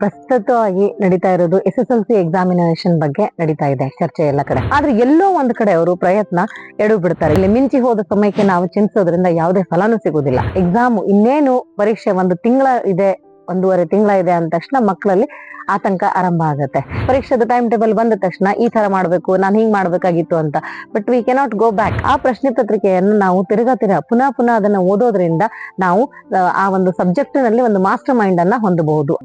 ಪ್ರಸ್ತುತವಾಗಿ ನಡೀತಾ ಇರೋದು S S L C examination ಬಗ್ಗೆ ನಡೀತಾ ಇದೆ ಚರ್ಚೆ ಎಲ್ಲ ಕಡೆ. ಆದ್ರೆ ಎಲ್ಲೋ ಒಂದ್ ಕಡೆ ಅವರು ಪ್ರಯತ್ನ ಎಡು ಬಿಡ್ತಾರೆ ಇಲ್ಲಿ ಮಿಂಚಿ ಹೋದ ಸಮಯಕ್ಕೆ ನಾವು ಚಿಂತಿಸೋದ್ರಿಂದ ಯಾವುದೇ ಫಲನೂ ಸಿಗುದಿಲ್ಲ ಎಕ್ಸಾಮ್ ಇನ್ನೇನು ಪರೀಕ್ಷೆ ಒಂದು ತಿಂಗಳ ಇದೆ, ಒಂದೂವರೆ ತಿಂಗಳ ಇದೆ ಅಂದ ತಕ್ಷಣ ಮಕ್ಕಳಲ್ಲಿ ಆತಂಕ ಆರಂಭ ಆಗುತ್ತೆ. ಪರೀಕ್ಷೆದ ಟೈಮ್ ಟೇಬಲ್ ಬಂದ ತಕ್ಷಣ ಈ ತರ ಮಾಡ್ಬೇಕು, ನಾನು ಹಿಂಗ್ ಮಾಡ್ಬೇಕಾಗಿತ್ತು ಅಂತ. But we cannot go back ಆ ಪ್ರಶ್ನೆ ಪತ್ರಿಕೆಯನ್ನು ನಾವು ತಿರ್ಗಾ ತಿರ್ಗಾ ಪುನಃ ಪುನಃ ಅದನ್ನ ಓದೋದ್ರಿಂದ ನಾವು, ಆ ಒಂದು ಸಬ್ಜೆಕ್ಟ್ನಲ್ಲಿ ಒಂದು ಮಾಸ್ಟರ್ ಮೈಂಡ್ ಅನ್ನ ಹೊಂದಬಹುದು.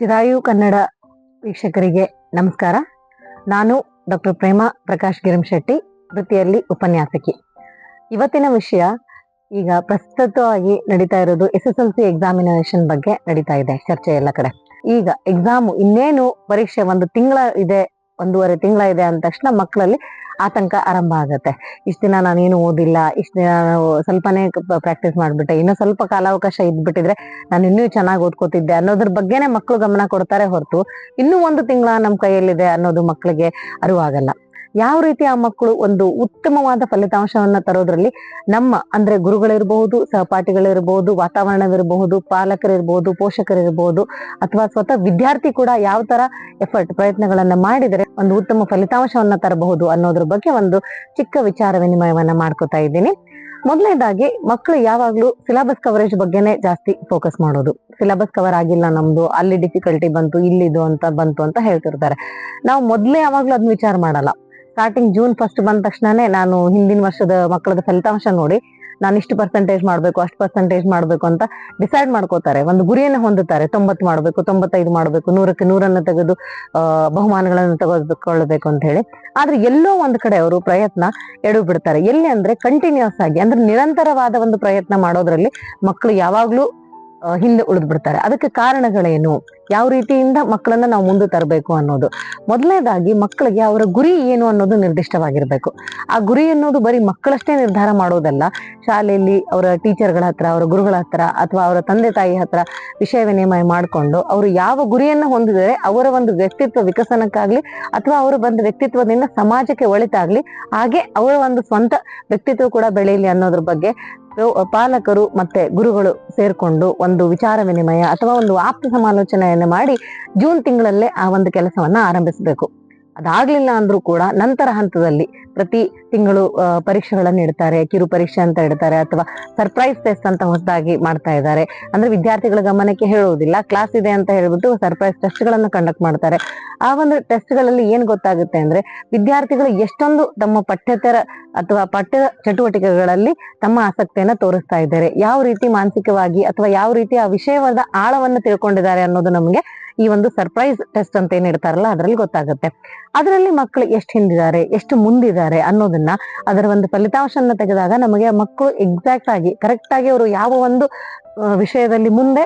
ಚಿರಾಯು ಕನ್ನಡ ವೀಕ್ಷಕರಿಗೆ ನಮಸ್ಕಾರ. ನಾನು ಡಾಕ್ಟರ್ ಪ್ರೇಮಾ ಪ್ರಕಾಶ್ ಗಿರಂಶೆಟ್ಟಿ, ವೃತ್ತಿಯಲ್ಲಿ ಉಪನ್ಯಾಸಕಿ. ಇವತ್ತಿನ ವಿಷಯ ಈಗ ಪ್ರಸ್ತುತವಾಗಿ ನಡೀತಾ ಇರೋದು S S L C examination ಬಗ್ಗೆ ನಡೀತಾ ಇದೆ ಚರ್ಚೆ ಎಲ್ಲ ಕಡೆ. ಈಗ ಎಕ್ಸಾಮ್ ಇನ್ನೇನು ಪರೀಕ್ಷೆ ಒಂದು ತಿಂಗಳ ಇದೆ ಒಂದೂವರೆ ತಿಂಗಳ ಇದೆ ಅಂದ ತಕ್ಷಣ ಮಕ್ಕಳಲ್ಲಿ ಆತಂಕ ಆರಂಭ ಆಗುತ್ತೆ. ಇಷ್ಟು ದಿನ ನಾನೇನು ಓದಿಲ್ಲ, ಇಷ್ಟು ದಿನ ನಾವು ಸ್ವಲ್ಪನೇ ಪ್ರಾಕ್ಟೀಸ್ ಮಾಡ್ಬಿಟ್ಟೆ. ಇನ್ನೂ ಸ್ವಲ್ಪ ಕಾಲಾವಕಾಶ ಇದ್ಬಿಟ್ಟಿದ್ರೆ ನಾನು ಇನ್ನೂ ಚೆನ್ನಾಗಿ ಓದ್ಕೋತಿದ್ದೆ ಅನ್ನೋದ್ರ ಬಗ್ಗೆನೇ ಮಕ್ಕಳು ಗಮನ ಕೊಡ್ತಾರೆ ಹೊರತು ಇನ್ನೂ ಒಂದು ತಿಂಗಳ ನಮ್ಮ ಕೈಯಲ್ಲಿದೆ ಅನ್ನೋದು ಮಕ್ಕಳಿಗೆ ಅರಿವಾಗಲ್ಲ. ಯಾವ ರೀತಿ ಆ ಮಕ್ಕಳು ಒಂದು ಉತ್ತಮವಾದ ಫಲಿತಾಂಶವನ್ನ ತರೋದ್ರಲ್ಲಿ ನಮ್ಮ ಅಂದ್ರೆ ಗುರುಗಳಿರಬಹುದು, ಸಹಪಾಠಿಗಳಿರಬಹುದು, ವಾತಾವರಣವಿರಬಹುದು, ಪಾಲಕರಿರಬಹುದು, ಪೋಷಕರಿರಬಹುದು, ಅಥವಾ ಸ್ವತಃ ವಿದ್ಯಾರ್ಥಿ ಕೂಡ ಯಾವ ತರ ಎಫರ್ಟ್ ಪ್ರಯತ್ನಗಳನ್ನ ಮಾಡಿದರೆ ಒಂದು ಉತ್ತಮ ಫಲಿತಾಂಶವನ್ನ ತರಬಹುದು ಅನ್ನೋದ್ರ ಬಗ್ಗೆ ಒಂದು ಚಿಕ್ಕ ವಿಚಾರ ವಿನಿಮಯವನ್ನ ಮಾಡ್ಕೋತಾ ಇದ್ದೀನಿ. ಮೊದಲನೇದಾಗಿ ಮಕ್ಕಳು ಯಾವಾಗ್ಲೂ ಸಿಲೆಬಸ್ ಕವರೇಜ್ ಬಗ್ಗೆನೇ ಜಾಸ್ತಿ ಫೋಕಸ್ ಮಾಡೋದು. ಸಿಲೆಬಸ್ ಕವರ್ ಆಗಿಲ್ಲ ನಮ್ದು, ಅಲ್ಲಿ ಡಿಫಿಕಲ್ಟಿ ಬಂತು, ಇಲ್ಲಿದು ಅಂತ ಬಂತು ಅಂತ ಹೇಳ್ತಿರ್ತಾರೆ. ನಾವು ಮೊದ್ಲೇ ಯಾವಾಗ್ಲೂ ಅದನ್ನ ವಿಚಾರ ಮಾಡಲ್ಲ. ಸ್ಟಾರ್ಟಿಂಗ್ ಜೂನ್ ಫಸ್ಟ್ ಬಂದ ತಕ್ಷಣನೇ ನಾನು ಹಿಂದಿನ ವರ್ಷದ ಮಕ್ಕಳದ ಫಲಿತಾಂಶ ನೋಡಿ, ನಾನು ಇಷ್ಟು ಪರ್ಸೆಂಟೇಜ್ ಮಾಡಬೇಕು, ಅಷ್ಟು ಪರ್ಸೆಂಟೇಜ್ ಮಾಡಬೇಕು ಅಂತ ಡಿಸೈಡ್ ಮಾಡ್ಕೋತಾರೆ. ಒಂದು ಗುರಿಯನ್ನು ಹೊಂದುತ್ತಾರೆ. ತೊಂಬತ್ತು ಮಾಡಬೇಕು, ತೊಂಬತ್ತೈದು ಮಾಡಬೇಕು, ನೂರಕ್ಕೆ ನೂರನ್ನು ತೆಗೆದು ಬಹುಮಾನಗಳನ್ನು ತೆಗೆದುಕೊಳ್ಳಬೇಕು ಅಂತ ಹೇಳಿ. ಆದ್ರೆ ಎಲ್ಲೋ ಒಂದು ಕಡೆ ಅವರು ಪ್ರಯತ್ನ ಎಡು ಬಿಡ್ತಾರೆ. ಎಲ್ಲಿ ಅಂದ್ರೆ ಕಂಟಿನ್ಯೂಸ್ ಆಗಿ, ಅಂದ್ರೆ ನಿರಂತರವಾದ ಒಂದು ಪ್ರಯತ್ನ ಮಾಡೋದ್ರಲ್ಲಿ ಮಕ್ಕಳು ಯಾವಾಗ್ಲೂ ಹಿಂದೆ ಉಳಿದ್ಬಿಡ್ತಾರೆ ಅದಕ್ಕೆ ಕಾರಣಗಳೇನು? ಯಾವ ರೀತಿಯಿಂದ ಮಕ್ಕಳನ್ನ ನಾವು ಮುಂದೆ ತರಬೇಕು ಅನ್ನೋದು. ಮೊದಲನೇದಾಗಿ ಮಕ್ಕಳಿಗೆ ಅವರ ಗುರಿ ಏನು ಅನ್ನೋದು ನಿರ್ದಿಷ್ಟವಾಗಿರ್ಬೇಕು. ಆ ಗುರಿ ಅನ್ನೋದು ಬರೀ ಮಕ್ಕಳಷ್ಟೇ ನಿರ್ಧಾರ ಮಾಡೋದಲ್ಲ. ಶಾಲೆಯಲ್ಲಿ ಅವರ ಟೀಚರ್ಗಳ ಹತ್ರ, ಅವರ ಗುರುಗಳ ಹತ್ರ ಅಥವಾ ಅವರ ತಂದೆ ತಾಯಿ ಹತ್ರ ವಿಷಯ ವಿನಿಮಯ ಮಾಡಿಕೊಂಡು ಅವರು ಯಾವ ಗುರಿಯನ್ನ ಹೊಂದಿದರೆ ಅವರ ಒಂದು ವ್ಯಕ್ತಿತ್ವ ವಿಕಸನಕ್ಕಾಗ್ಲಿ ಅಥವಾ ಅವರು ಬಂದ ವ್ಯಕ್ತಿತ್ವದಿಂದ ಸಮಾಜಕ್ಕೆ ಒಳಿತಾಗ್ಲಿ ಹಾಗೆ ಅವರ ಒಂದು ಸ್ವಂತ ವ್ಯಕ್ತಿತ್ವ ಕೂಡ ಬೆಳೆಯಲಿ ಅನ್ನೋದ್ರ ಬಗ್ಗೆ ಪಾಲಕರು ಮತ್ತೆ ಗುರುಗಳು ಸೇರ್ಕೊಂಡು ಒಂದು ವಿಚಾರ ವಿನಿಮಯ ಅಥವಾ ಒಂದು ಆಪ್ತ ಸಮಾಲೋಚನೆಯನ್ನು ಮಾಡಿ ಜೂನ್ ತಿಂಗಳಲ್ಲೇ ಆ ಒಂದು ಕೆಲಸವನ್ನ ಆರಂಭಿಸಬೇಕು. ಅದಾಗ್ಲಿಲ್ಲ ಅಂದ್ರೂ ಕೂಡ ನಂತರ ಹಂತದಲ್ಲಿ ಪ್ರತಿ ತಿಂಗಳು ಪರೀಕ್ಷೆಗಳನ್ನು ಇಡ್ತಾರೆ ಕಿರು ಪರೀಕ್ಷೆ ಅಂತ ಇಡ್ತಾರೆ ಅಥವಾ ಸರ್ಪ್ರೈಸ್ ಟೆಸ್ಟ್ ಅಂತ ಹೊಸದಾಗಿ ಮಾಡ್ತಾ ಇದ್ದಾರೆ. ಅಂದ್ರೆ ವಿದ್ಯಾರ್ಥಿಗಳ ಗಮನಕ್ಕೆ ಹೇಳುವುದಿಲ್ಲ ಕ್ಲಾಸ್ ಇದೆ ಅಂತ ಹೇಳ್ಬಿಟ್ಟು ಸರ್ಪ್ರೈಸ್ ಟೆಸ್ಟ್ ಗಳನ್ನ ಕಂಡಕ್ಟ್ ಮಾಡ್ತಾರೆ. ಆ ಒಂದು ಟೆಸ್ಟ್ಗಳಲ್ಲಿ ಏನ್ ಗೊತ್ತಾಗುತ್ತೆ ಅಂದ್ರೆ ವಿದ್ಯಾರ್ಥಿಗಳು ಎಷ್ಟೊಂದು ತಮ್ಮ ಪಠ್ಯೇತರ ಅಥವಾ ಪಠ್ಯ ಚಟುವಟಿಕೆಗಳಲ್ಲಿ ತಮ್ಮ ಆಸಕ್ತಿಯನ್ನ ತೋರಿಸ್ತಾ ಇದ್ದಾರೆ. ಯಾವ ರೀತಿ ಮಾನಸಿಕವಾಗಿ ಅಥವಾ ಯಾವ ರೀತಿ ಆ ವಿಷಯವಾದ ಆಳವನ್ನು ತಿಳ್ಕೊಂಡಿದ್ದಾರೆ ಅನ್ನೋದು ನಮಗೆ ಈ ಒಂದು ಸರ್ಪ್ರೈಸ್ ಟೆಸ್ಟ್ ಅಂತ ಏನ್ ಇಡ್ತಾರಲ್ಲ, ಅದರಲ್ಲಿ ಗೊತ್ತಾಗುತ್ತೆ. ಅದರಲ್ಲಿ ಮಕ್ಕಳು ಎಷ್ಟು ಹಿಂದಿದ್ದಾರೆ, ಎಷ್ಟು ಮುಂದಿದ್ದಾರೆ ಅನ್ನೋದನ್ನ ಅದರ ಒಂದು ಫಲಿತಾಂಶನ ತೆಗೆದಾಗ ನಮಗೆ ಮಕ್ಕಳು ಎಕ್ಸಾಕ್ಟ್ ಆಗಿ ಕರೆಕ್ಟ್ ಆಗಿ ಅವರು ಯಾವ ಒಂದು ವಿಷಯದಲ್ಲಿ ಮುಂದೆ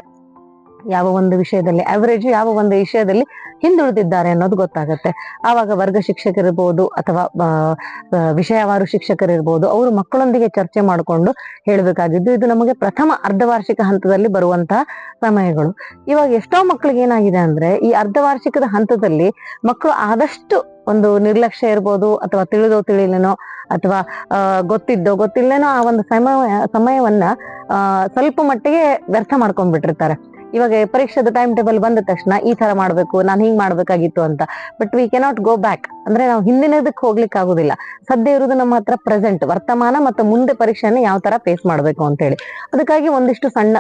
ಯಾವ ಒಂದು ವಿಷಯದಲ್ಲಿ ಅವರೇಜ್ ಯಾವ ಒಂದು ವಿಷಯದಲ್ಲಿ ಹಿಂದುಳಿದಿದ್ದಾರೆ ಅನ್ನೋದು ಗೊತ್ತಾಗುತ್ತೆ. ಆವಾಗ ವರ್ಗ ಶಿಕ್ಷಕರಿರ್ಬೋದು ಅಥವಾ ವಿಷಯವಾರು ಶಿಕ್ಷಕರಿರ್ಬೋದು, ಅವರು ಮಕ್ಕಳೊಂದಿಗೆ ಚರ್ಚೆ ಮಾಡಿಕೊಂಡು ಹೇಳಬೇಕಾಗಿದ್ದು, ಇದು ನಮಗೆ ಪ್ರಥಮ ಅರ್ಧವಾರ್ಷಿಕ ಹಂತದಲ್ಲಿ ಬರುವಂತಹ ಸಮಯಗಳು. ಇವಾಗ ಎಷ್ಟೋ ಮಕ್ಕಳಿಗೆ ಏನಾಗಿದೆ ಅಂದ್ರೆ, ಈ ಅರ್ಧವಾರ್ಷಿಕದ ಹಂತದಲ್ಲಿ ಮಕ್ಕಳು ಆದಷ್ಟು ಒಂದು ನಿರ್ಲಕ್ಷ್ಯ ಇರ್ಬೋದು, ಅಥವಾ ತಿಳಿದೋ ತಿಳಿಲೇನೋ, ಅಥವಾ ಗೊತ್ತಿದ್ದೋ ಗೊತ್ತಿಲ್ಲೇನೋ ಆ ಒಂದು ಸಮಯ, ಸಮಯವನ್ನ ಸ್ವಲ್ಪ ಮಟ್ಟಿಗೆ ವ್ಯರ್ಥ ಮಾಡ್ಕೊಂಡ್ಬಿಟ್ಟಿರ್ತಾರೆ. ಇವಾಗ ಪರೀಕ್ಷೆದ ಟೈಮ್ ಟೇಬಲ್ ಬಂದ ತಕ್ಷಣ ಈ ತರ ಮಾಡ್ಬೇಕು, ನಾನು ಹಿಂಗ್ ಮಾಡ್ಬೇಕಾಗಿತ್ತು ಅಂತ. But we cannot go back ಅಂದ್ರೆ ನಾವು ಹಿಂದಿನದಕ್ಕೆ ಹೋಗ್ಲಿಕ್ಕೆ ಆಗುದಿಲ್ಲ. ಸದ್ಯ ಇರುವುದು ನಮ್ಮ ಹತ್ರ ಪ್ರೆಸೆಂಟ್ ವರ್ತಮಾನ ಮತ್ತು ಮುಂದೆ ಪರೀಕ್ಷೆಯನ್ನು ಯಾವ ತರ ಫೇಸ್ ಮಾಡ್ಬೇಕು ಅಂತ ಹೇಳಿ ಅದಕ್ಕಾಗಿ ಒಂದಿಷ್ಟು ಸಣ್ಣ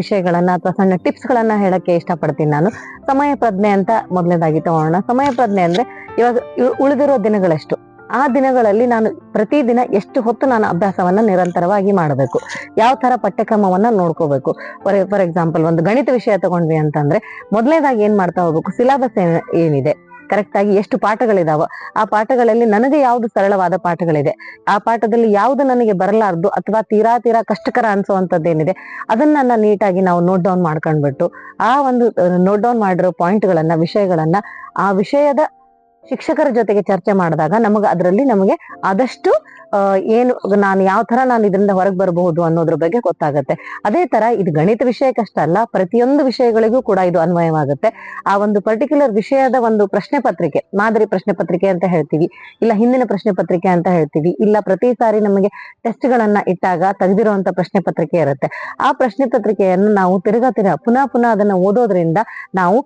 ವಿಷಯಗಳನ್ನ ಅಥವಾ ಸಣ್ಣ ಟಿಪ್ಸ್ ಗಳನ್ನ ಹೇಳಕ್ಕೆ ಇಷ್ಟಪಡ್ತೀನಿ ನಾನು. ಸಮಯ ಪ್ರಜ್ಞೆ ಅಂತ ಮೊದಲನೇದಾಗಿ ತಗೋಣ ಸಮಯ ಪ್ರಜ್ಞೆ ಅಂದ್ರೆ ಇವಾಗ ಉಳಿದಿರೋ ದಿನಗಳೆಷ್ಟು. ಆ ದಿನಗಳಲ್ಲಿ ನಾನು ಪ್ರತಿದಿನ ಎಷ್ಟು ಹೊತ್ತು ನಾನು ಅಭ್ಯಾಸವನ್ನ ನಿರಂತರವಾಗಿ ಮಾಡಬೇಕು? ಯಾವ ತರ ಪಠ್ಯಕ್ರಮವನ್ನ ನೋಡ್ಕೋಬೇಕು? ಫಾರ್ ಫಾರ್ ಎಕ್ಸಾಂಪಲ್ ಒಂದು ಗಣಿತ ವಿಷಯ ತಗೊಂಡ್ವಿ ಅಂತಂದ್ರೆ ಮೊದಲನೇದಾಗಿ ಏನ್ ಮಾಡ್ತಾ ಹೋಗ್ಬೇಕು? ಸಿಲೆಬಸ್ ಏನಿದೆ? ಕರೆಕ್ಟ್ ಆಗಿ ಎಷ್ಟು ಪಾಠಗಳಿದಾವ, ಆ ಪಾಠಗಳಲ್ಲಿ ನನಗೆ ಯಾವ್ದು ಸರಳವಾದ ಪಾಠಗಳಿದೆ? ಆ ಪಾಠದಲ್ಲಿ ಯಾವ್ದು ನನಗೆ ಬರಲಾರ್ದು ಅಥವಾ ತೀರಾ ತೀರಾ ಕಷ್ಟಕರ ಅನ್ಸುವಂತದ್ದು ಏನಿದೆ ಅದನ್ನ ನಾನು ನೀಟಾಗಿ ನಾವು ನೋಟ್ ಡೌನ್ ಮಾಡ್ಕೊಂಡ್ಬಿಟ್ಟು, ಆ ಒಂದು ನೋಟ್ ಡೌನ್ ಮಾಡಿರೋ ಪಾಯಿಂಟ್ಗಳನ್ನ ವಿಷಯಗಳನ್ನ, ಆ ವಿಷಯದ ಶಿಕ್ಷಕರ ಜೊತೆಗೆ ಚರ್ಚೆ ಮಾಡಿದಾಗ ನಮಗೆ ಅದರಲ್ಲಿ ನಮಗೆ ಆದಷ್ಟು ಏನು ನಾನು ಯಾವ ತರ ನಾನು ಇದರಿಂದ ಹೊರಗೆ ಬರಬಹುದು ಅನ್ನೋದ್ರ ಬಗ್ಗೆ ಗೊತ್ತಾಗುತ್ತೆ. ಅದೇ ತರ ಇದು ಗಣಿತ ವಿಷಯಕ್ಕಷ್ಟೇ ಅಲ್ಲ, ಪ್ರತಿಯೊಂದು ವಿಷಯಗಳಿಗೂ ಕೂಡ ಇದು ಅನ್ವಯವಾಗುತ್ತೆ. ಆ ಒಂದು ಪರ್ಟಿಕ್ಯುಲರ್ ವಿಷಯದ ಒಂದು ಪ್ರಶ್ನೆ ಪತ್ರಿಕೆ, ಮಾದರಿ ಪ್ರಶ್ನೆ ಪತ್ರಿಕೆ ಅಂತ ಹೇಳ್ತೀವಿ, ಇಲ್ಲ ಹಿಂದಿನ ಪ್ರಶ್ನೆ ಪತ್ರಿಕೆ ಅಂತ ಹೇಳ್ತೀವಿ, ಇಲ್ಲ ಪ್ರತಿ ಸಾರಿ ನಮಗೆ ಟೆಸ್ಟ್ ಗಳನ್ನ ಇಟ್ಟಾಗ ತೆಗೆದಿರುವಂತ ಪ್ರಶ್ನೆ ಪತ್ರಿಕೆ ಇರುತ್ತೆ. ಆ ಪ್ರಶ್ನೆ ಪತ್ರಿಕೆಯನ್ನು ನಾವು ತಿರುಗಾ ತಿರ್ಗಾ, ಪುನಃ ಪುನಃ ಅದನ್ನ ಓದೋದ್ರಿಂದ ನಾವು,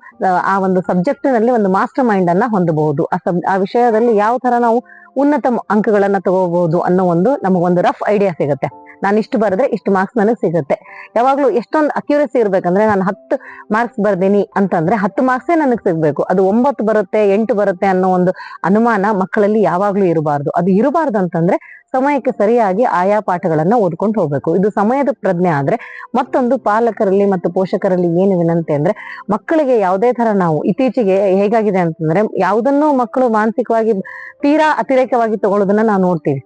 ಆ ಒಂದು ಸಬ್ಜೆಕ್ಟ್ನಲ್ಲಿ ಒಂದು ಮಾಸ್ಟರ್ ಮೈಂಡ್ ಅನ್ನ ಹೊಂದಬಹುದು. ಆ ಸಬ್ ಆ ವಿಷಯದಲ್ಲಿ ಯಾವ ತರ ನಾವು ಉನ್ನತ ಅಂಕಗಳನ್ನ ತಗೋಬಹುದು ಅನ್ನೋ ಒಂದು ನಮಗೊಂದು ರಫ್ ಐಡಿಯಾ ಸಿಗುತ್ತೆ. ನಾನು ಇಷ್ಟು ಬರೆದ್ರೆ ಇಷ್ಟು ಮಾರ್ಕ್ಸ್ ನನಗೆ ಸಿಗುತ್ತೆ. ಯಾವಾಗ್ಲೂ ಎಷ್ಟೊಂದು ಅಕ್ಯುರಸಿ ಇರ್ಬೇಕಂದ್ರೆ ನಾನು ಹತ್ತು ಮಾರ್ಕ್ಸ್ ಬರ್ದೀನಿ ಅಂತಂದ್ರೆ ಹತ್ತು ಮಾರ್ಕ್ಸೇ ನನಗೆ ಸಿಗಬೇಕು. ಅದು ಒಂಬತ್ತು ಬರುತ್ತೆ, ಎಂಟು ಬರುತ್ತೆ ಅನ್ನೋ ಒಂದು ಅನುಮಾನ ಮಕ್ಕಳಲ್ಲಿ ಯಾವಾಗ್ಲೂ ಇರಬಾರ್ದು. ಅದು ಇರಬಾರ್ದು ಅಂತಂದ್ರೆ ಸಮಯಕ್ಕೆ ಸರಿಯಾಗಿ ಆಯಾ ಪಾಠಗಳನ್ನ ಓದ್ಕೊಂಡು ಹೋಗ್ಬೇಕು. ಇದು ಸಮಯದ ಪ್ರಜ್ಞೆ ಆದ್ರೆ ಮತ್ತೊಂದು ಪಾಲಕರಲ್ಲಿ ಮತ್ತು ಪೋಷಕರಲ್ಲಿ ಏನು ವಿನಂತಿ ಅಂದ್ರೆ ಮಕ್ಕಳಿಗೆ ಯಾವುದೇ ತರ ನಾವು ಇತ್ತೀಚೆಗೆ ಹೇಗಾಗಿದೆ ಅಂತಂದ್ರೆ ಯಾವುದನ್ನು ಮಕ್ಕಳು ಮಾನಸಿಕವಾಗಿ ತೀರಾ ಅತಿರೇಕವಾಗಿ ತಗೊಳ್ಳೋದನ್ನ ನಾವು ನೋಡ್ತೀವಿ.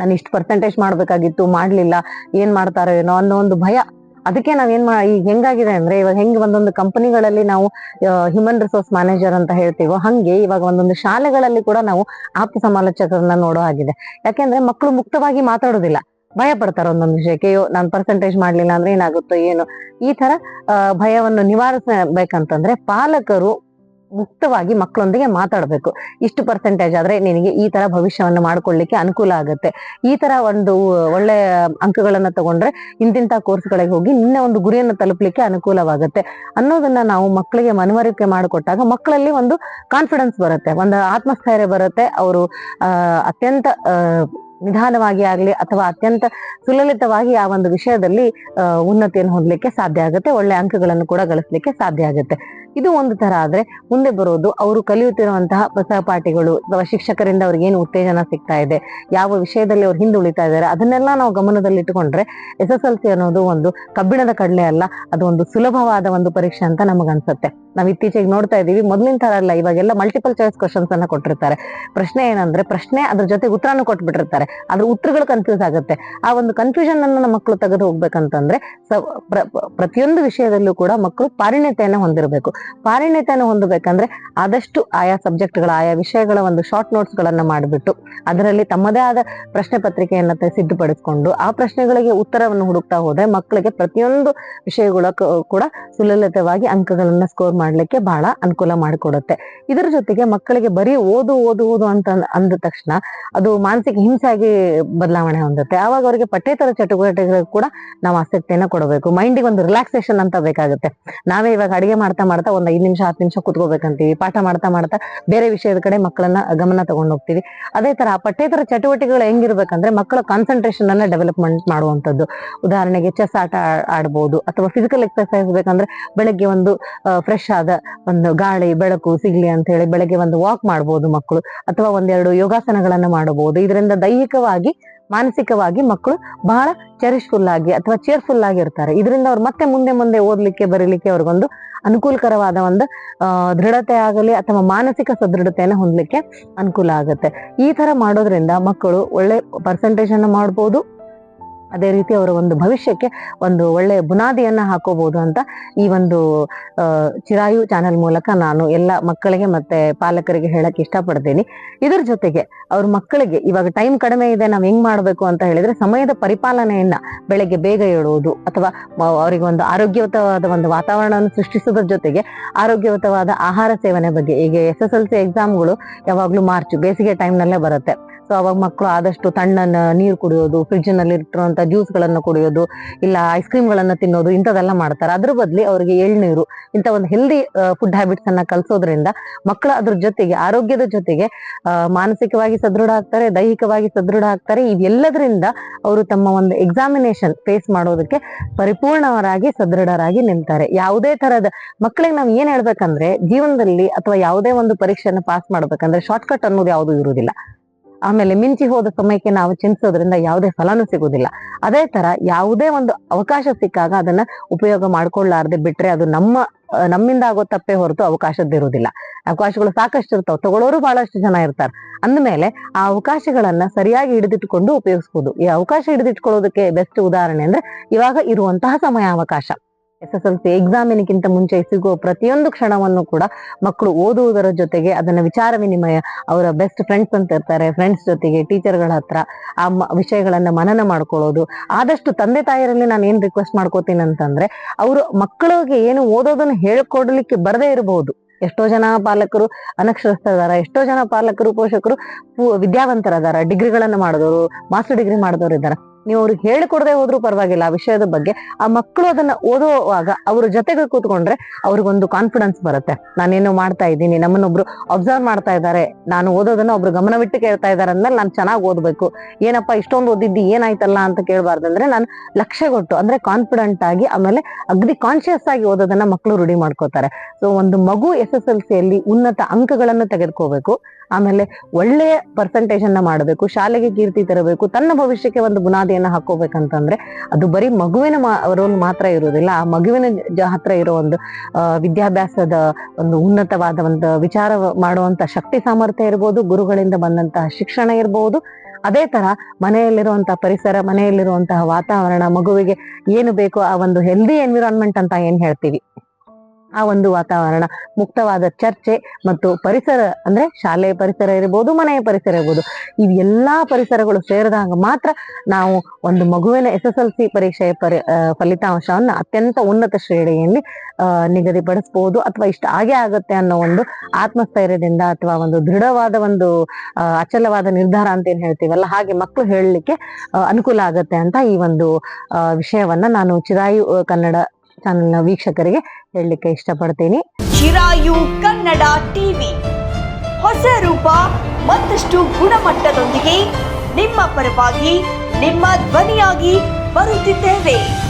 ನಾನು ಇಷ್ಟು ಪರ್ಸೆಂಟೇಜ್ ಮಾಡ್ಬೇಕಾಗಿತ್ತು, ಮಾಡ್ಲಿಲ್ಲ, ಏನ್ ಮಾಡ್ತಾರೋ ಏನೋ ಅನ್ನೋ ಒಂದು ಭಯ. ಅದಕ್ಕೆ ನಾವೇನ್ ಮಾ, ಈಗ ಹೆಂಗಾಗಿದೆ ಅಂದ್ರೆ ಇವಾಗ ಹೆಂಗ್ ಒಂದೊಂದು ಕಂಪನಿಗಳಲ್ಲಿ ನಾವು ಹ್ಯೂಮನ್ ರಿಸೋರ್ಸ್ ಮ್ಯಾನೇಜರ್ ಅಂತ ಹೇಳ್ತೀವೋ ಹಂಗೆ ಇವಾಗ ಒಂದೊಂದು ಶಾಲೆಗಳಲ್ಲಿ ಕೂಡ ನಾವು ಆಪ್ತ ಸಮಾಲೋಚಕರನ್ನ ನೋಡೋ ಆಗಿದೆ ಯಾಕೆಂದ್ರೆ ಮಕ್ಕಳು ಮುಕ್ತವಾಗಿ ಮಾತಾಡೋದಿಲ್ಲ. ಭಯ ಪಡ್ತಾರ ಒಂದೊಂದು ವಿಷಯಕ್ಕೆ ನಾನು ಪರ್ಸೆಂಟೇಜ್ ಮಾಡ್ಲಿಲ್ಲ ಅಂದ್ರೆ ಏನಾಗುತ್ತೋ, ಏನು? ಈ ತರ ಭಯವನ್ನು ನಿವಾರಿಸಬೇಕಂತಂದ್ರೆ ಪಾಲಕರು ಮುಕ್ತವಾಗಿ ಮಕ್ಕಳೊಂದಿಗೆ ಮಾತಾಡಬೇಕು. ಇಷ್ಟು ಪರ್ಸೆಂಟೇಜ್ ಆದ್ರೆ ನಿನಗೆ ಈ ತರ ಭವಿಷ್ಯವನ್ನು ಮಾಡ್ಕೊಳ್ಳಿಕ್ಕೆ ಅನುಕೂಲ ಆಗುತ್ತೆ. ಈ ತರ ಒಂದು ಒಳ್ಳೆ ಅಂಕಗಳನ್ನ ತಗೊಂಡ್ರೆ ಇಂತಿಂತ ಕೋರ್ಸ್ಗಳಿಗೆ ಹೋಗಿ ನಿನ್ನೆ ಒಂದು ಗುರಿಯನ್ನು ತಲುಪಲಿಕ್ಕೆ ಅನುಕೂಲವಾಗುತ್ತೆ. ಅನ್ನೋದನ್ನ ನಾವು ಮಕ್ಕಳಿಗೆ ಮನವರಿಕೆ ಮಾಡಿಕೊಟ್ಟಾಗ ಮಕ್ಕಳಲ್ಲಿ ಒಂದು ಕಾನ್ಫಿಡೆನ್ಸ್ ಬರುತ್ತೆ, ಒಂದು ಆತ್ಮಸ್ಥೈರ್ಯ ಬರುತ್ತೆ. ಅವರು ಅತ್ಯಂತ ನಿಧಾನವಾಗಿ ಆಗಲಿ ಅಥವಾ ಅತ್ಯಂತ ಸುಲಲಿತವಾಗಿ ಆ ಒಂದು ವಿಷಯದಲ್ಲಿ ಉನ್ನತಿಯನ್ನು ಹೊಂದಲಿಕ್ಕೆ ಸಾಧ್ಯ ಆಗುತ್ತೆ. ಒಳ್ಳೆ ಅಂಕಗಳನ್ನು ಕೂಡ ಗಳಿಸಲಿಕ್ಕೆ ಸಾಧ್ಯ ಆಗುತ್ತೆ. ಇದು ಒಂದು ತರ ಆದ್ರೆ ಮುಂದೆ ಬರೋದು ಅವರು ಕಲಿಯುತ್ತಿರುವಂತಹ ಸಹಪಾಠಿಗಳು ಅಥವಾ ಶಿಕ್ಷಕರಿಂದ ಅವ್ರಿಗೆ ಏನು ಉತ್ತೇಜನ ಸಿಗ್ತಾ ಇದೆ, ಯಾವ ವಿಷಯದಲ್ಲಿ ಅವ್ರು ಹಿಂದೆ ಉಳಿತಾ ಇದ್ದಾರೆ, ಅದನ್ನೆಲ್ಲ ನಾವು ಗಮನದಲ್ಲಿ ಇಟ್ಟುಕೊಂಡ್ರೆ ಎಸ್ ಎಸ್ ಎಲ್ ಸಿ ಅನ್ನೋದು ಒಂದು ಕಬ್ಬಿಣದ ಕಡಲೆ ಅಲ್ಲ, ಅದು ಒಂದು ಸುಲಭವಾದ ಒಂದು ಪರೀಕ್ಷೆ ಅಂತ ನಮಗನ್ಸುತ್ತೆ ನಾವು ಇತ್ತೀಚೆಗೆ ನೋಡ್ತಾ ಇದೀವಿ ಮೊದಲಿನ ತರ ಅಲ್ಲ, ಇವಾಗೆಲ್ಲ ಮಲ್ಟಿಪಲ್ ಚಾಯ್ಸ್ ಕ್ವಶನ್ಸ್ ಅನ್ನ ಕೊಟ್ಟಿರ್ತಾರೆ. ಪ್ರಶ್ನೆ ಏನಂದ್ರೆ, ಪ್ರಶ್ನೆ ಅದ್ರ ಜೊತೆ ಉತ್ತರನು ಕೊಟ್ಬಿಟ್ಟಿರ್ತಾರೆ ಅದ್ರ ಉತ್ತರಗಳು ಕನ್ಫ್ಯೂಸ್ ಆಗುತ್ತೆ. ಆ ಒಂದು ಕನ್ಫ್ಯೂಷನ್ ಅನ್ನ ನಮ್ಮ ಮಕ್ಕಳು ತೆಗೆದು ಹೋಗ್ಬೇಕಂತಂದ್ರೆ ಪ್ರತಿಯೊಂದು ವಿಷಯದಲ್ಲೂ ಕೂಡ ಮಕ್ಕಳು ಪಾರಿಣ್ಯತೆಯನ್ನು ಹೊಂದಿರಬೇಕು. ಪಾರಿಣ್ಯತೆಯನ್ನು ಹೊಂದಬೇಕಂದ್ರೆ ಆದಷ್ಟು ಆಯಾ ಸಬ್ಜೆಕ್ಟ್ಗಳ, ಆಯಾ ವಿಷಯಗಳ ಒಂದು ಶಾರ್ಟ್ ನೋಟ್ಸ್ ಗಳನ್ನ ಮಾಡಿಬಿಟ್ಟು ಅದರಲ್ಲಿ ತಮ್ಮದೇ ಆದ ಪ್ರಶ್ನೆ ಪತ್ರಿಕೆಯನ್ನ ಸಿದ್ಧಪಡಿಸಿಕೊಂಡು ಆ ಪ್ರಶ್ನೆಗಳಿಗೆ ಉತ್ತರವನ್ನು ಹುಡುಕ್ತಾ ಹೋದ್ರೆ ಮಕ್ಕಳಿಗೆ ಪ್ರತಿಯೊಂದು ವಿಷಯಗಳ ಕೂಡ ಸುಲಲಿತವಾಗಿ ಅಂಕಗಳನ್ನ ಸ್ಕೋರ್ ಮಾಡ್ಲಿಕ್ಕೆ ಬಹಳ ಅನುಕೂಲ ಮಾಡಿಕೊಡುತ್ತೆ. ಇದರ ಜೊತೆಗೆ ಮಕ್ಕಳಿಗೆ ಬರೀ ಓದು ಓದು ಓದು ಅಂತ ಅಂದ- ಅಂದ ತಕ್ಷಣ ಅದು ಮಾನಸಿಕ ಹಿಂಸೆಯಾಗಿ ಬದಲಾವಣೆ ಹೊಂದುತ್ತೆ. ಆವಾಗ ಅವರಿಗೆ ಪಠ್ಯೇತರ ಚಟುವಟಿಕೆಗಳು ಕೂಡ ನಾವು ಆಸಕ್ತಿಯನ್ನ ಕೊಡಬೇಕು. ಮೈಂಡಿಗೆ ಒಂದು ರಿಲ್ಯಾಕ್ಸೇಷನ್ ಅಂತ ಬೇಕಾಗುತ್ತೆ. ನಾವೇ ಇವಾಗ ಅಡಿಗೆ ಮಾಡ್ತಾ ಮಾಡ್ತಾ ಒಂದ್ ಐದ್ ನಿಮಿಷ, ಹತ್ತು ನಿಮಿಷ ಕುತ್ಕೋಬೇಕಂತೀವಿ. ಪಾಠ ಮಾಡ್ತಾ ಮಾಡ್ತಾ ಬೇರೆ ವಿಷಯದ ಕಡೆ ಮಕ್ಕಳನ್ನ ಗಮನ ತಗೊಂಡು ಹೋಗ್ತೀವಿ. ಅದೇ ತರ ಪಠ್ಯೇತರ ಚಟುವಟಿಕೆಗಳು ಹೆಂಗಿರ್ಬೇಕಂದ್ರೆ ಮಕ್ಕಳ ಕಾನ್ಸಂಟ್ರೇಷನ್ ಅನ್ನ ಡೆವಲಪ್ಮೆಂಟ್ ಮಾಡುವಂತದ್ದು ಉದಾಹರಣೆಗೆ ಚೆಸ್ ಆಟ ಆಡಬಹುದು ಅಥವಾ ಫಿಸಿಕಲ್ ಎಕ್ಸರ್ಸೈಸ್ ಬೇಕಂದ್ರೆ ಬೆಳಗ್ಗೆ ಒಂದು ಫ್ರೆಶ್ ಆದ ಒಂದು ಗಾಳಿ, ಬೆಳಕು, ಸಿಗ್ಲಿ ಅಂತ ಹೇಳಿ ಬೆಳಗ್ಗೆ ಒಂದು ವಾಕ್ ಮಾಡ್ಬೋದು ಮಕ್ಕಳು. ಅಥವಾ ಒಂದೆರಡು ಯೋಗಾಸನಗಳನ್ನ ಮಾಡಬಹುದು ಇದರಿಂದ ದೈಹಿಕವಾಗಿ ಮಾನಸಿಕವಾಗಿ ಮಕ್ಕಳು ಬಹಳ ಚೆರಿಶ್ಫುಲ್ ಆಗಿ ಅಥವಾ ಚೇರ್ಫುಲ್ ಆಗಿ ಇರ್ತಾರೆ ಇದರಿಂದ ಅವ್ರು ಮತ್ತೆ ಮುಂದೆ ಮುಂದೆ ಓದ್ಲಿಕ್ಕೆ, ಬರೀಲಿಕ್ಕೆ ಅವ್ರಿಗೊಂದು ಅನುಕೂಲಕರವಾದ ಒಂದು ದೃಢತೆ ಆಗಲಿ ಅಥವಾ ಮಾನಸಿಕ ಸದೃಢತೆಯನ್ನು ಹೊಂದಲಿಕ್ಕೆ ಅನುಕೂಲ ಆಗುತ್ತೆ. ಈ ತರ ಮಾಡೋದ್ರಿಂದ ಮಕ್ಕಳು ಒಳ್ಳೆ ಪರ್ಸೆಂಟೇಜ್ ಅನ್ನು ಮಾಡ್ಬೋದು. ಅದೇ ರೀತಿ ಅವರ ಒಂದು ಭವಿಷ್ಯಕ್ಕೆ ಒಂದು ಒಳ್ಳೆ ಬುನಾದಿಯನ್ನ ಹಾಕೋಬಹುದು ಅಂತ ಈ ಒಂದು ಚಿರಾಯು ಚಾನೆಲ್ ಮೂಲಕ ನಾನು ಎಲ್ಲ ಮಕ್ಕಳಿಗೆ ಮತ್ತೆ ಪಾಲಕರಿಗೆ ಹೇಳಕ್ ಇಷ್ಟಪಡ್ತೀನಿ. ಇದ್ರ ಜೊತೆಗೆ ಅವ್ರ ಮಕ್ಕಳಿಗೆ ಇವಾಗ ಟೈಮ್ ಕಡಿಮೆ ಇದೆ, ನಾವು ಹೆಂಗ್ ಮಾಡ್ಬೇಕು ಅಂತ ಹೇಳಿದ್ರೆ ಸಮಯದ ಪರಿಪಾಲನೆಯನ್ನ ಬೆಳಗ್ಗೆ ಬೇಗ ಏಳುವುದು ಅಥವಾ ಅವರಿಗೆ ಒಂದು ಆರೋಗ್ಯಯುತವಾದ ಒಂದು ವಾತಾವರಣವನ್ನು ಸೃಷ್ಟಿಸೋದ್ರ ಜೊತೆಗೆ ಆರೋಗ್ಯಯುತವಾದ ಆಹಾರ ಸೇವನೆ ಬಗ್ಗೆ, ಈಗ ಎಸ್ ಎಸ್ ಎಲ್ ಸಿ ಎಕ್ಸಾಮ್ಗಳು ಯಾವಾಗ್ಲೂ ಮಾರ್ಚ್, ಬೇಸಿಗೆ ಟೈಮ್ನಲ್ಲೇ ನಲ್ಲೇ ಬರುತ್ತೆ. ಸೊ ಅವಾಗ ಮಕ್ಕಳು ಆದಷ್ಟು ತಣ್ಣನ ನೀರು ಕುಡಿಯೋದು ಫ್ರಿಡ್ಜ್ನಲ್ಲಿ ಇಟ್ಟಿರುವಂತ ಜ್ಯೂಸ್ ಗಳನ್ನ ಕುಡಿಯೋದು, ಇಲ್ಲ ಐಸ್ ಕ್ರೀಮ್ ಗಳನ್ನ ತಿನ್ನೋದು ಇಂಥದೆಲ್ಲ ಮಾಡ್ತಾರೆ. ಅದ್ರ ಬದ್ಲಿ ಅವರಿಗೆ ಎಳ್ನೀರು, ಇಂಥ ಒಂದು ಹೆಲ್ದಿ ಫುಡ್ ಹ್ಯಾಬಿಟ್ಸ್ ಅನ್ನ ಕಲ್ಸೋದ್ರಿಂದ ಮಕ್ಕಳು ಅದ್ರ ಜೊತೆಗೆ, ಆರೋಗ್ಯದ ಜೊತೆಗೆ ಮಾನಸಿಕವಾಗಿ ಸದೃಢ ಆಗ್ತಾರೆ, ದೈಹಿಕವಾಗಿ ಸದೃಢ ಆಗ್ತಾರೆ. ಇವೆಲ್ಲದರಿಂದ ಅವರು ತಮ್ಮ ಒಂದು ಎಕ್ಸಾಮಿನೇಷನ್ ಫೇಸ್ ಮಾಡೋದಕ್ಕೆ ಪರಿಪೂರ್ಣವರಾಗಿ ಸದೃಢರಾಗಿ ನಿಂತಾರೆ. ಯಾವುದೇ ತರದ ಮಕ್ಕಳಿಗೆ ನಾವು ಏನ್ ಹೇಳ್ಬೇಕಂದ್ರೆ, ಜೀವನದಲ್ಲಿ ಅಥವಾ ಯಾವುದೇ ಒಂದು ಪರೀಕ್ಷೆಯನ್ನು ಪಾಸ್ ಮಾಡ್ಬೇಕಂದ್ರೆ ಶಾರ್ಟ್ಕಟ್ ಅನ್ನೋದು ಯಾವುದು ಇರುವುದಿಲ್ಲ. ಆಮೇಲೆ ಮಿಂಚಿ ಹೋದ ಸಮಯಕ್ಕೆ ನಾವು ಚಿಂತಿಸೋದ್ರಿಂದ ಯಾವುದೇ ಫಲನೂ ಸಿಗುವುದಿಲ್ಲ. ಅದೇ ತರ ಯಾವುದೇ ಒಂದು ಅವಕಾಶ ಸಿಕ್ಕಾಗ ಅದನ್ನ ಉಪಯೋಗ ಮಾಡ್ಕೊಳ್ಳಾರ್ದೆ ಬಿಟ್ರೆ ಅದು ನಮ್ಮ ನಮ್ಮಿಂದ ಆಗೋ ತಪ್ಪೇ ಹೊರತು ಅವಕಾಶದ್ದಿರುವುದಿಲ್ಲ. ಅವಕಾಶಗಳು ಸಾಕಷ್ಟು ಇರ್ತಾವ ತಗೊಳ್ಳೋರು ಬಹಳಷ್ಟು ಜನ ಇರ್ತಾರೆ. ಅಂದಮೇಲೆ ಆ ಅವಕಾಶಗಳನ್ನ ಸರಿಯಾಗಿ ಹಿಡಿದಿಟ್ಟುಕೊಂಡು ಉಪಯೋಗಿಸ್ಬೋದು. ಈ ಅವಕಾಶ ಹಿಡಿದಿಟ್ಕೊಳ್ಳೋದಕ್ಕೆ ಬೆಸ್ಟ್ ಉದಾಹರಣೆ ಅಂದ್ರೆ ಇವಾಗ ಇರುವಂತಹ ಸಮಯಾವಕಾಶ. ಎಸ್ ಎಸ್ ಎಲ್ ಸಿ ಎಕ್ಸಾಮಿನಕ್ಕಿಂತ ಮುಂಚೆ ಸಿಗುವ ಪ್ರತಿಯೊಂದು ಕ್ಷಣವನ್ನು ಕೂಡ ಮಕ್ಕಳು ಓದುವುದರ ಜೊತೆಗೆ ಅದನ್ನ ವಿಚಾರ ವಿನಿಮಯ ಅವರ ಬೆಸ್ಟ್ ಫ್ರೆಂಡ್ಸ್ ಅಂತ ಇರ್ತಾರೆ. ಫ್ರೆಂಡ್ಸ್ ಜೊತೆಗೆ ಟೀಚರ್ಗಳ ಹತ್ರ ಆ ವಿಷಯಗಳನ್ನ ಮನನ ಮಾಡ್ಕೊಳ್ಳೋದು. ಆದಷ್ಟು ತಂದೆ ತಾಯರಲ್ಲಿ ನಾನು ಏನ್ ರಿಕ್ವೆಸ್ಟ್ ಮಾಡ್ಕೋತೀನಿ ಅಂತಂದ್ರೆ, ಅವರು ಮಕ್ಕಳಿಗೆ ಏನು ಓದೋದನ್ನು ಹೇಳ್ಕೊಡ್ಲಿಕ್ಕೆ ಬರದೇ ಇರಬಹುದು ಎಷ್ಟೋ ಜನ ಪಾಲಕರು ಅನಕ್ಷರಸ್ಥರದಾರ, ಎಷ್ಟೋ ಜನ ಪಾಲಕರು ಪೋಷಕರು ವಿದ್ಯಾವಂತರದಾರ, ಡಿಗ್ರಿಗಳನ್ನ ಮಾಡಿದವರು ಮಾಸ್ಟರ್ ಡಿಗ್ರಿ ಮಾಡಿದವರು ಇದ್ದಾರೆ ನೀವು ಅವ್ರಿಗೆ ಹೇಳಿಕೊಡದೆ ಹೋದ್ರೂ ಪರವಾಗಿಲ್ಲ ಆ ವಿಷಯದ ಬಗ್ಗೆ. ಆ ಮಕ್ಕಳು ಅದನ್ನ ಓದುವಾಗ ಅವ್ರ ಜೊತೆಗೆ ಕೂತ್ಕೊಂಡ್ರೆ ಅವ್ರಿಗೊಂದು ಕಾನ್ಫಿಡೆನ್ಸ್ ಬರುತ್ತೆ. ನಾನೇನೋ ಮಾಡ್ತಾ ಇದ್ದೀನಿ, ನಮ್ಮನ್ನೊಬ್ರು ಅಬ್ಸರ್ವ್ ಮಾಡ್ತಾ ಇದ್ದಾರೆ, ನಾನು ಓದೋದನ್ನ ಒಬ್ರು ಗಮನವಿಟ್ಟು ಕೇಳ್ತಾ ಇದ್ದಾರೆ ಅಂದ್ಮೇಲೆ ನಾನು ಚೆನ್ನಾಗಿ ಓದ್ಬೇಕು. ಏನಪ್ಪ ಇಷ್ಟೊಂದು ಓದಿದ್ದು, ಏನಾಯ್ತಲ್ಲ ಅಂತ ಕೇಳಬಾರ್ದಂದ್ರೆ ನಾನು ಲಕ್ಷ್ಯ ಕೊಟ್ಟು ಅಂದ್ರೆ ಕಾನ್ಫಿಡೆಂಟ್ ಆಗಿ ಆಮೇಲೆ ಅಗ್ದಿ ಕಾನ್ಶಿಯಸ್ ಆಗಿ ಓದೋದನ್ನ ಮಕ್ಕಳು ರೂಢಿ ಮಾಡ್ಕೋತಾರೆ. ಸೊ ಒಂದು ಮಗು ಎಸ್ ಎಸ್ ಎಲ್ ಸಿಯಲ್ಲಿ ಉನ್ನತ ಅಂಕಗಳನ್ನು ತೆಗೆದುಕೋಬೇಕು. ಆಮೇಲೆ ಒಳ್ಳೆಯ ಪರ್ಸೆಂಟೇಜ್ ಅನ್ನ ಮಾಡಬೇಕು, ಶಾಲೆಗೆ ಕೀರ್ತಿ ತರಬೇಕು, ತನ್ನ ಭವಿಷ್ಯಕ್ಕೆ ಒಂದು ಬುನಾದಿಯನ್ನ ಹಾಕೋಬೇಕಂತಂದ್ರೆ ಅದು ಬರೀ ಮಗುವಿನ ರೋಲ್ ಮಾತ್ರ ಇರುವುದಿಲ್ಲ. ಆ ಮಗುವಿನ ಹತ್ರ ಇರೋ ಒಂದು ವಿದ್ಯಾಭ್ಯಾಸದ ಒಂದು ಉನ್ನತವಾದ ಒಂದು ವಿಚಾರ ಮಾಡುವಂತ ಶಕ್ತಿ ಸಾಮರ್ಥ್ಯ ಇರ್ಬೋದು, ಗುರುಗಳಿಂದ ಬಂದಂತಹ ಶಿಕ್ಷಣ ಇರಬಹುದು ಅದೇ ತರ ಮನೆಯಲ್ಲಿರುವಂತಹ ಪರಿಸರ, ಮನೆಯಲ್ಲಿರುವಂತಹ ವಾತಾವರಣ, ಮಗುವಿಗೆ ಏನು ಬೇಕೋ ಆ ಒಂದು ಹೆಲ್ದಿ ಎನ್ವಿರಾನ್ಮೆಂಟ್ ಅಂತ ಏನ್ ಹೇಳ್ತೀವಿ? ಆ ಒಂದು ವಾತಾವರಣ, ಮುಕ್ತವಾದ ಚರ್ಚೆ ಮತ್ತು ಪರಿಸರ ಅಂದ್ರೆ ಶಾಲೆಯ ಪರಿಸರ ಇರ್ಬೋದು, ಮನೆಯ ಪರಿಸರ ಇರ್ಬೋದು. ಇವ್ ಎಲ್ಲಾ ಪರಿಸರಗಳು ಸೇರಿದಾಗ ಮಾತ್ರ ನಾವು ಒಂದು ಮಗುವಿನ ಎಸ್ ಎಸ್ ಎಲ್ ಸಿ ಪರೀಕ್ಷೆಯ ಪರಿ ಫಲಿತಾಂಶವನ್ನು ಅತ್ಯಂತ ಉನ್ನತ ಶ್ರೇಣಿಯಲ್ಲಿ ನಿಗದಿಪಡಿಸ್ಬೋದು ಅಥವಾ ಇಷ್ಟ ಆಗೇ ಆಗುತ್ತೆ ಅನ್ನೋ ಒಂದು ಆತ್ಮಸ್ಥೈರ್ಯದಿಂದ ಅಥವಾ ಒಂದು ದೃಢವಾದ ಒಂದು ಅಚಲವಾದ ನಿರ್ಧಾರ ಅಂತ ಏನ್ ಹೇಳ್ತೀವಲ್ಲ, ಹಾಗೆ ಮಕ್ಕಳು ಹೇಳಲಿಕ್ಕೆ ಅನುಕೂಲ ಆಗತ್ತೆ ಅಂತ ಈ ಒಂದು ವಿಷಯವನ್ನ ನಾನು ಚಿರಾಯು ಕನ್ನಡ ಚಾನೆಲ್ನ ವೀಕ್ಷಕರಿಗೆ ಹೇಳಲಿಕ್ಕೆ ಇಷ್ಟಪಡ್ತೀನಿ. ಚಿರಾಯು ಕನ್ನಡ ಟಿವಿ. ಹೊಸ ರೂಪ, ಮತ್ತಷ್ಟು ಗುಣಮಟ್ಟದೊಂದಿಗೆ ನಿಮ್ಮ ಪರವಾಗಿ, ನಿಮ್ಮ ಧ್ವನಿಯಾಗಿ ಬರುತ್ತಿದ್ದೇವೆ.